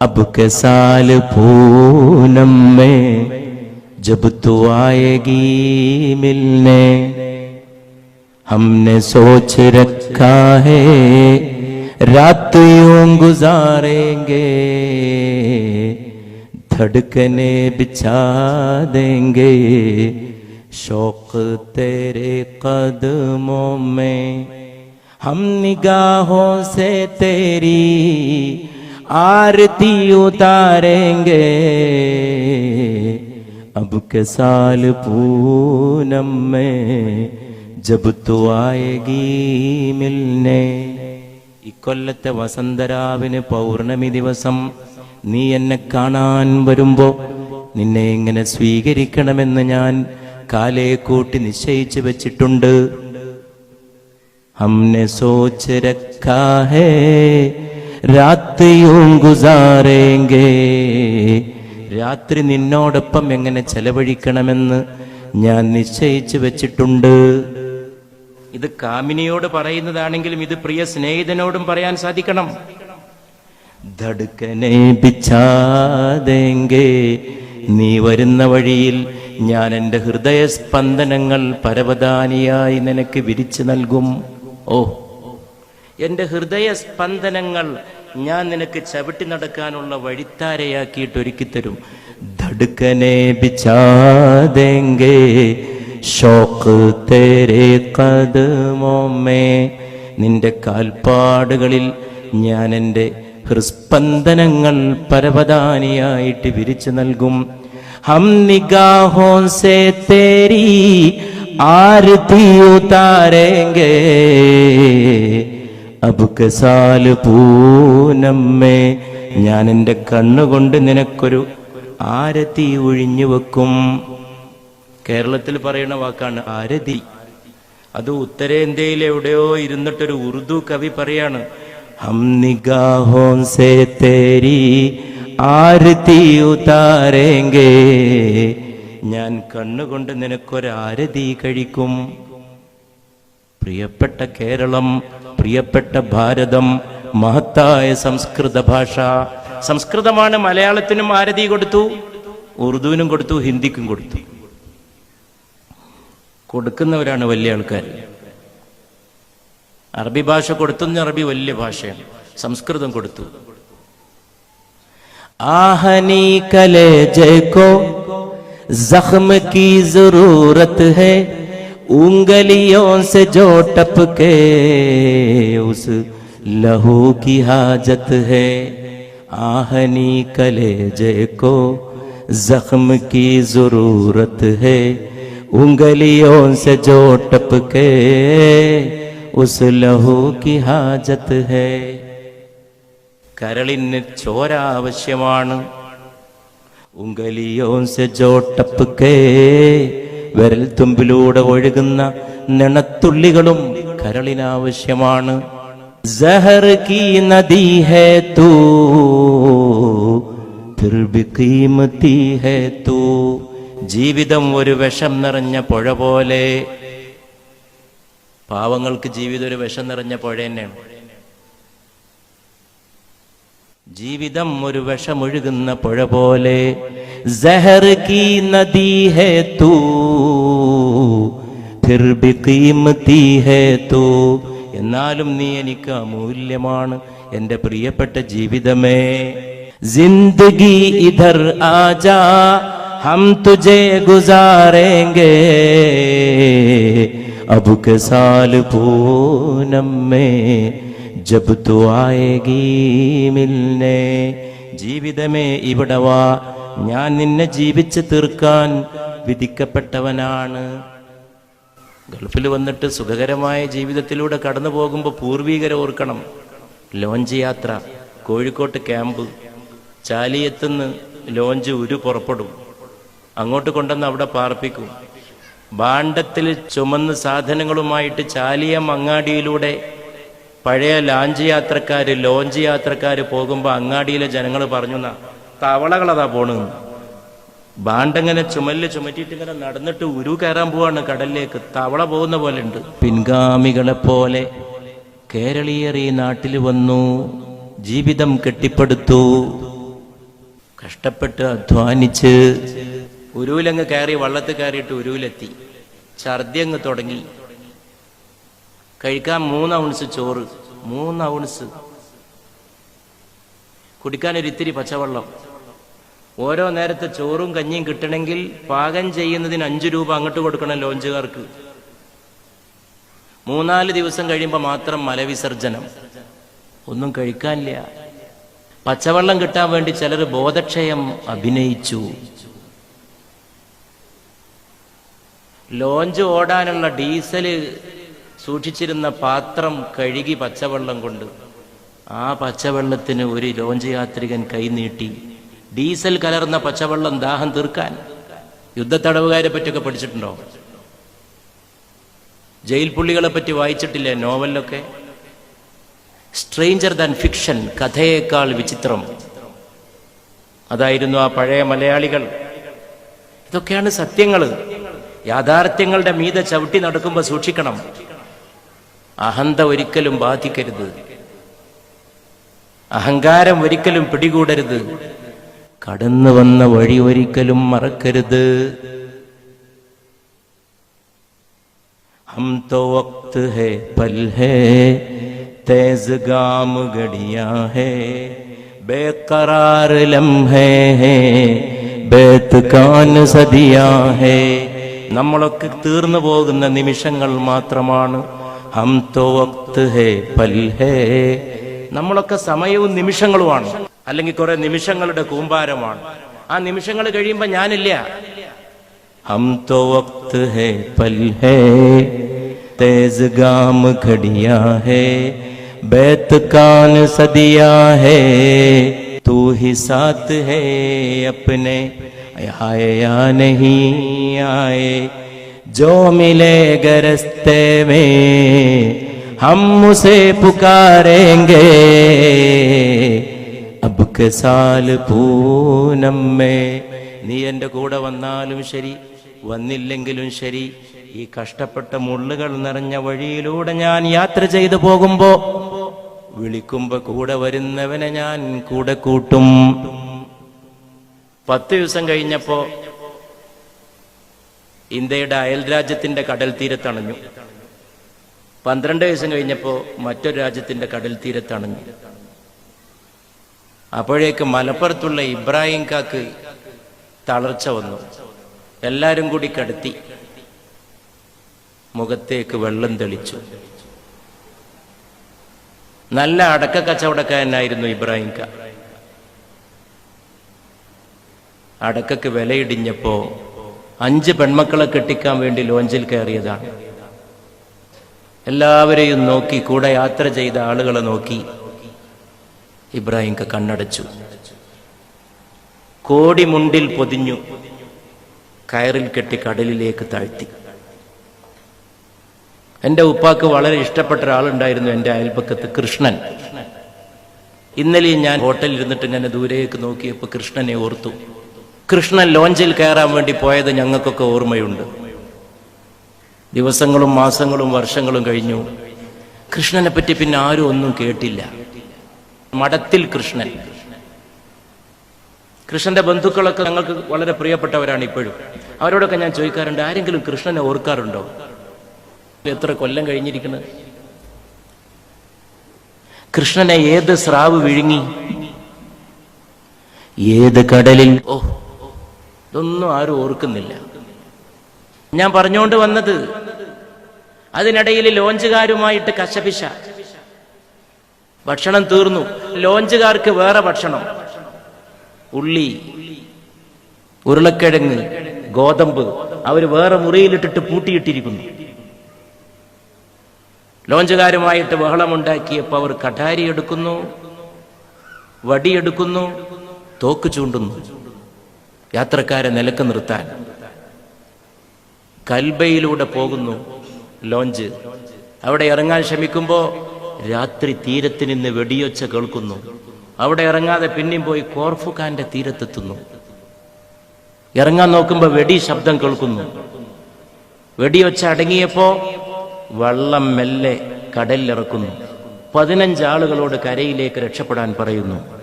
अब के साल पूनम में जब तू आएगी मिलने, हमने सोच रखा है, रात यूँ गुजारेंगे, धड़कने बिछा देंगे, शौक तेरे कदमों में, हम निगाहों से तेरी आरती उतारेंगे अब के साल पूनम में जब तू आएगी मिलने ഇക്കൊല്ലത്തെ വസന്തരാവിന് പൗർണമി ദിവസം നീ എന്നെ കാണാൻ വരുമ്പോ നിന്നെ എങ്ങനെ സ്വീകരിക്കണമെന്ന് ഞാൻ കാലേ കൂട്ടി നിശ്ചയിച്ചു വെച്ചിട്ടുണ്ട് हमने सोच रखा है രാത്രിയും ഗുസാരേങ്കേ. രാത്രി നിന്നോടൊപ്പം എങ്ങനെ ചെലവഴിക്കണമെന്ന് ഞാൻ നിശ്ചയിച്ചു വെച്ചിട്ടുണ്ട്. ഇത് കാമിനിയോട് പറയുന്നതാണെങ്കിലും ഇത് പ്രിയ സ്നേഹിതനോടും പറയാൻ സാധിക്കണം. ധടുക്കനെ നീ വരുന്ന വഴിയിൽ ഞാൻ എന്റെ ഹൃദയസ്പന്ദനങ്ങൾ പരവതാനിയായി നിനക്ക് വിരിച്ചു നൽകും. ഓ എന്റെ ഹൃദയസ്പന്ദനങ്ങൾ ഞാൻ നിനക്ക് ചവിട്ടി നടക്കാനുള്ള വഴിത്താരയാക്കിയിട്ട് ഒരുക്കി തരും. ധടുക്കനെ ബിച്ചാതെങ്കേ ഷോക്ക് തേരെ കദമോമേ. നിന്റെ കാൽപ്പാടുകളിൽ ഞാൻ എന്റെ ഹൃസ്പന്ദനങ്ങൾ പരവതാനിയായിട്ട് വിരിച്ചു നൽകും. ഹം നിഗാഹോ സേ തേരി ആരതി ഉതാരേങ്കേ അബ് കസാൽ പൂനമ്മേ ഞാൻ എന്റെ കണ്ണുകൊണ്ട് നിനക്കൊരു ആരതി ഒഴിഞ്ഞു വെക്കും. കേരളത്തിൽ പറയുന്ന വാക്കാണ് ആരതി. അത് ഉത്തരേന്ത്യയിൽ എവിടെയോ ഇരുന്നിട്ടൊരു ഉറുദു കവി പറയാണ് ഹം സേ തേരി ആരതി ഉതാരേങ്കേ ഞാൻ കണ്ണുകൊണ്ട് നിനക്കൊരു ആരതി കഴിക്കും. പ്രിയപ്പെട്ട കേരളം പ്രിയപ്പെട്ട ഭാരതം മഹത്തായ സംസ്കൃത ഭാഷ. സംസ്കൃതമാണ് മലയാളത്തിനും ആരതി കൊടുത്തു ഉറുദുവിനും കൊടുത്തു ഹിന്ദിക്കും കൊടുത്തു. കൊടുക്കുന്നവരാണ് വലിയ ആൾക്കാർ. അറബി ഭാഷ കൊടുത്തുന്ന അറബി വലിയ ഭാഷയാണ്. സംസ്കൃതം കൊടുത്തു. ആഹനി കലേ ജയ്കോ ജഖ്മ കി ജറൂറത്ത് ഹേ उंगलियों से जो टपके उस लहू की हाजत है आहनी कलेजे को जख्म की जरूरत है उंगलियों से जो टपके उस लहू की हाजत है കരളിന് ചോര ആവശ്യമാണ് ഉങ്കലിയോൻസെ ജോട്ടപ്പുക്കേ വിരൽ തുമ്പിലൂടെ ഒഴുകുന്ന നിണത്തുള്ളികളും കരളിനാവശ്യമാണ്. ജീവിതം ഒരു വിഷം നിറഞ്ഞ പുഴ പോലെ പാവങ്ങൾക്ക് ജീവിതം ഒരു വിഷം നിറഞ്ഞ പുഴ തന്നെയാണ്. ജീവിതം ഒരു വിഷമൊഴുകുന്ന പുഴ പോലെ ജഹർ की नदी है तू ഫിർ ഭി ഖീമതി ഹേ തൂ എന്നാലും നീ എനിക്ക് അമൂല്യമാണ് എന്റെ പ്രിയപ്പെട്ട ജീവിതമേ. ജിന്ദഗി ഇധർ ആജാ ഹം തുജെ ഗുസാരേങ്കേ. അബ് കെ സാൽ പൂനം മേ ജബ് തു ആയേഗി മിൽനെ. ജീവിതമേ ഇവിടെ വാ ഞാൻ നിന്നെ ജീവിച്ച് തീർക്കാൻ വിധിക്കപ്പെട്ടവനാണ്. ഗൾഫിൽ വന്നിട്ട് സുഖകരമായ ജീവിതത്തിലൂടെ കടന്നു പോകുമ്പോൾ പൂർവീകരെ ഓർക്കണം. ലോഞ്ച് യാത്ര കോഴിക്കോട്ട് ക്യാമ്പ് ചാലിയത്തുനിന്ന് ലോഞ്ച് ഉരു പുറപ്പെടും. അങ്ങോട്ട് കൊണ്ടുവന്ന് അവിടെ പാർപ്പിക്കും. ഭാണ്ഡത്തിൽ ചുമന്ന് സാധനങ്ങളുമായിട്ട് ചാലിയ അങ്ങാടിയിലൂടെ പഴയ ലാഞ്ച് യാത്രക്കാർ ലോഞ്ച് യാത്രക്കാർ പോകുമ്പോൾ അങ്ങാടിയിലെ ജനങ്ങൾ പറഞ്ഞു "നാ, തവളകളതാ പോണ്. ബാണ്ടങ്ങനെ ചുമൽ ചുമറ്റിയിട്ട് ഇങ്ങനെ നടന്നിട്ട് ഉരു കയറാൻ പോവാണ് കടലിലേക്ക്. തവള പോകുന്ന പോലെ ഉണ്ട്. പിൻഗാമികളെ പോലെ കേരളീയർ ഈ നാട്ടിൽ വന്നു ജീവിതം കെട്ടിപ്പടുത്തു. കഷ്ടപ്പെട്ട് അധ്വാനിച്ച് ഉരുവിലങ്ങ് കയറി വള്ളത്ത് കയറിയിട്ട് ഉരുവിലെത്തി. ഛർദി അങ്ങ് തുടങ്ങി. കഴിക്കാൻ മൂന്ന് ഔൺസ് ചോറ് മൂന്ന് ഔൺസ്. കുടിക്കാൻ ഒരു ഇത്തിരി പച്ചവെള്ളം. ഓരോ നേരത്തെ ചോറും കഞ്ഞിയും കിട്ടണമെങ്കിൽ പാകം ചെയ്യുന്നതിന് അഞ്ചു രൂപ അങ്ങോട്ട് കൊടുക്കണം ലോഞ്ചുകാർക്ക്. മൂന്നാൽ ദിവസം കഴിയുമ്പോൾ മാത്രം മലവിസർജനം ഒന്നും കഴിക്കാനില്ല. പച്ചവെള്ളം കിട്ടാൻ വേണ്ടി ചിലർ ബോധക്ഷയം അഭിനയിച്ചു. ലോഞ്ച് ഓടാനുള്ള ഡീസൽ സൂക്ഷിച്ചിരുന്ന പാത്രം കഴുകി പച്ചവെള്ളം കൊണ്ട് ആ പച്ചവെള്ളത്തിന് ഒരു ലോഞ്ച് യാത്രികൻ കൈനീട്ടി ഡീസൽ കലർന്ന പച്ചവെള്ളം ദാഹം തീർക്കാൻ യുദ്ധത്തടവുകാരെ പറ്റിയൊക്കെ പഠിച്ചിട്ടുണ്ടോ? ജയിൽ പുള്ളികളെ പറ്റി വായിച്ചിട്ടില്ലേ നോവലിലൊക്കെ? സ്ട്രേഞ്ചർ ദാൻ ഫിക്ഷൻ കഥയേക്കാൾ വിചിത്രം. അതായിരുന്നു ആ പഴയ മലയാളികൾ. ഇതൊക്കെയാണ് സത്യങ്ങൾ യാഥാർത്ഥ്യങ്ങളുടെ മീത ചവിട്ടി നടക്കുമ്പോൾ സൂക്ഷിക്കണം. അഹന്ത ഒരിക്കലും ബാധിക്കരുത്. അഹങ്കാരം ഒരിക്കലും പിടികൂടരുത്. കടന്നു വന്ന വഴി ഒരിക്കലും മറക്കരുത്. ഹം തോ വക്ത് ഹേ പൽ ഹേ തേസ് ഗാമ ഗടിയാ ഹേ ബേക്കറാർ ലംഹേ ഹേ ബേത്ത് കാൻ സദിയാ ഹേ. നമ്മളൊക്കെ തീർന്നു പോകുന്ന നിമിഷങ്ങൾ മാത്രമാണ് ഹം തോ വക്ത് ഹേ പൽ ഹേ. നമ്മളൊക്കെ സമയവും നിമിഷങ്ങളുമാണ്. അല്ലെങ്കിൽ കുറെ നിമിഷങ്ങളുടെ കൂമ്പാരമാണ്. ആ നിമിഷങ്ങൾ കഴിയുമ്പോ ഞാനില്ല. ഹം തോ വക്ത് ഹേ പൽ ഹേ തേസ് ഗാം ഘടിയാ ഹേ ബേത്ത് കാൻ സദിയാ ഹേ തൂ ഹി സാത്ത് ഹേ അപ്നേ ആയാ നഹി ആയേ ജോ മിലേ ഗരസ്തേ മേ ഹം ഉസേ പുകാരേംഗേ അബ്കസാൽ പൂനമ്മേ. നീ എന്റെ കൂടെ വന്നാലും ശരി വന്നില്ലെങ്കിലും ശരി. ഈ കഷ്ടപ്പെട്ട മുള്ളുകൾ നിറഞ്ഞ വഴിയിലൂടെ ഞാൻ യാത്ര ചെയ്തു പോകുമ്പോ വിളിക്കുമ്പോ കൂടെ വരുന്നവനെ ഞാൻ കൂടെ കൂട്ടും. പത്ത് ദിവസം കഴിഞ്ഞപ്പോ ഇന്ത്യയുടെ അയൽരാജ്യത്തിന്റെ കടൽ തീരത്തണഞ്ഞു പന്ത്രണ്ട് ദിവസം കഴിഞ്ഞപ്പോ മറ്റൊരു രാജ്യത്തിന്റെ കടൽ തീരത്തണഞ്ഞു അപ്പോഴേക്ക് മലപ്പുറത്തുള്ള ഇബ്രാഹിം കാക്ക് തളർച്ച വന്നു. എല്ലാരും കൂടി കടത്തി. മുഖത്തേക്ക് വെള്ളം തെളിച്ചു. നല്ല അടക്ക കച്ചവടക്കാരനായിരുന്നു ഇബ്രാഹിം ക. അടക്കക്ക് വിലയിടിഞ്ഞപ്പോ അഞ്ച് പെൺമക്കളെ കെട്ടിക്കാൻ വേണ്ടി ലോഞ്ചിൽ കയറിയതാണ്. എല്ലാവരെയും നോക്കി കൂടെ യാത്ര ചെയ്ത ആളുകളെ നോക്കി ഇബ്രാഹിം കണ്ണടച്ചു. കോടി മുണ്ടിൽ പൊതിഞ്ഞു കയറിൽ കെട്ടി കടലിലേക്ക് താഴ്ത്തി. എന്റെ ഉപ്പാക്ക് വളരെ ഇഷ്ടപ്പെട്ട ഒരാളുണ്ടായിരുന്നു എന്റെ അയൽപക്കത്ത് കൃഷ്ണൻ. ഇന്നലെ ഞാൻ ഹോട്ടലിൽ ഇരുന്നിട്ട് ഇങ്ങനെ ദൂരേക്ക് നോക്കിയപ്പോൾ കൃഷ്ണനെ ഓർത്തു. കൃഷ്ണൻ ലോഞ്ചിൽ കയറാൻ വേണ്ടി പോയത് ഞങ്ങൾക്കൊക്കെ ഓർമ്മയുണ്ട്. ദിവസങ്ങളും മാസങ്ങളും വർഷങ്ങളും കഴിഞ്ഞു. കൃഷ്ണനെ പറ്റി പിന്നെ ആരും ഒന്നും കേട്ടില്ല. മഠത്തിൽ കൃഷ്ണൻ. കൃഷ്ണന്റെ ബന്ധുക്കളൊക്കെ ഞങ്ങൾക്ക് വളരെ പ്രിയപ്പെട്ടവരാണ് ഇപ്പോഴും. അവരോടൊക്കെ ഞാൻ ചോദിക്കാറുണ്ട് ആരെങ്കിലും കൃഷ്ണനെ ഓർക്കാറുണ്ടോ? എത്ര കൊല്ലം കഴിഞ്ഞിരിക്കുന്നത്? കൃഷ്ണനെ ഏത് സ്രാവ് വിഴുങ്ങി? ഏത് കടലിൽ? ഓ ഇതൊന്നും ആരും ഓർക്കുന്നില്ല. ഞാൻ പറഞ്ഞുകൊണ്ട് വന്നത് അതിനിടയിൽ ലോഞ്ചുകാരുമായിട്ട് കശപിശ. ഭക്ഷണം തീർന്നു. ലോഞ്ചുകാർക്ക് വേറെ ഭക്ഷണം. ഉള്ളി ഉരുളക്കിഴങ്ങ് ഗോതമ്പ് അവർ വേറെ മുറിയിലിട്ടിട്ട് പൂട്ടിയിട്ടിരിക്കുന്നു. ലോഞ്ചുകാരുമായിട്ട് ബഹളമുണ്ടാക്കിയപ്പോൾ അവർ കഠാരി എടുക്കുന്നു വടിയെടുക്കുന്നു തോക്ക് ചൂണ്ടുന്നു. യാത്രക്കാരെ നിലയ്ക്ക് നിർത്താൻ കൽബയിലൂടെ പോകുന്നു ലോഞ്ച്. അവിടെ ഇറങ്ങാൻ ശ്രമിക്കുമ്പോൾ രാത്രി തീരത്ത് നിന്ന് വെടിയൊച്ച കേൾക്കുന്നു. അവിടെ ഇറങ്ങാതെ പിന്നെയും പോയി കോർഫുഖാന്റെ തീരത്തെത്തുന്നു. ഇറങ്ങാൻ നോക്കുമ്പോൾ വെടി ശബ്ദം കേൾക്കുന്നു. വെടിയൊച്ച അടങ്ങിയപ്പോ വള്ളം മെല്ലെ കടലിലിറക്കുന്നു. പതിനഞ്ചാളുകളോട് കരയിലേക്ക് രക്ഷപ്പെടാൻ പറയുന്നു.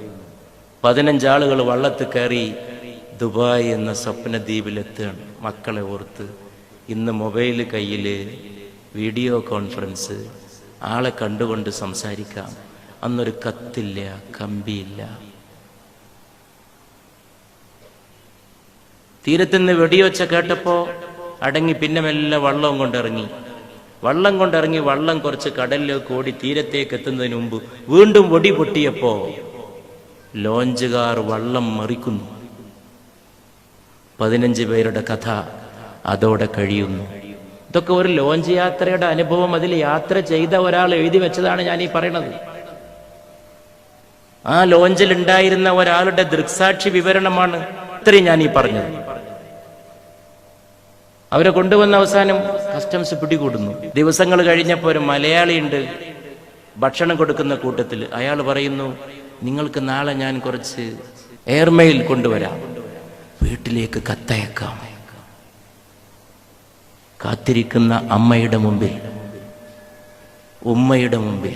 പതിനഞ്ചാളുകൾ വള്ളത്ത് കയറി ദുബായ് എന്ന സ്വപ്നദ്വീപിലെത്തുകയാണ്. മക്കളെ ഓർത്ത് ഇന്ന് മൊബൈൽ കയ്യിൽ വീഡിയോ കോൺഫറൻസ് ആളെ കണ്ടുകൊണ്ട് സംസാരിക്കാം. അന്നൊരു കത്തില്ല കമ്പിയില്ല. തീരത്തുനിന്ന് വെടിയൊച്ച കേട്ടപ്പോ അടങ്ങി പിന്നെ മെല്ലെ വള്ളവും കൊണ്ടിറങ്ങി. വള്ളം കൊണ്ടിറങ്ങി വള്ളം കുറച്ച് കടലിലേക്ക് ഓടി തീരത്തേക്ക് എത്തുന്നതിന് മുമ്പ് വീണ്ടും ഒടി പൊട്ടിയപ്പോ ലോഞ്ചുകാർ വള്ളം മറിക്കുന്നു. പതിനഞ്ച് പേരുടെ കഥ അതോടെ കഴിയുന്നു. ഇതൊക്കെ ഒരു ലോഞ്ച് യാത്രയുടെ അനുഭവം. അതിൽ യാത്ര ചെയ്ത ഒരാൾ എഴുതി വെച്ചതാണ് ഞാൻ ഈ പറയണത്. ആ ലോഞ്ചിൽ ഉണ്ടായിരുന്ന ഒരാളുടെ ദൃക്സാക്ഷി വിവരണമാണ് ഇത്രയും ഞാൻ ഈ പറഞ്ഞത്. അവരെ കൊണ്ടുവന്ന അവസാനം കസ്റ്റംസ് പിടികൂടുന്നു. ദിവസങ്ങൾ കഴിഞ്ഞപ്പോൾ ഒരു മലയാളിയുണ്ട് ഭക്ഷണം കൊടുക്കുന്ന കൂട്ടത്തിൽ. അയാൾ പറയുന്നു നിങ്ങൾക്ക് നാളെ ഞാൻ കുറച്ച് എയർമെയിൽ കൊണ്ടുവരാം. വീട്ടിലേക്ക് കത്തയക്കാം. കാത്തിരിക്കുന്ന അമ്മയുടെ മുമ്പിൽ ഉമ്മയുടെ മുമ്പിൽ.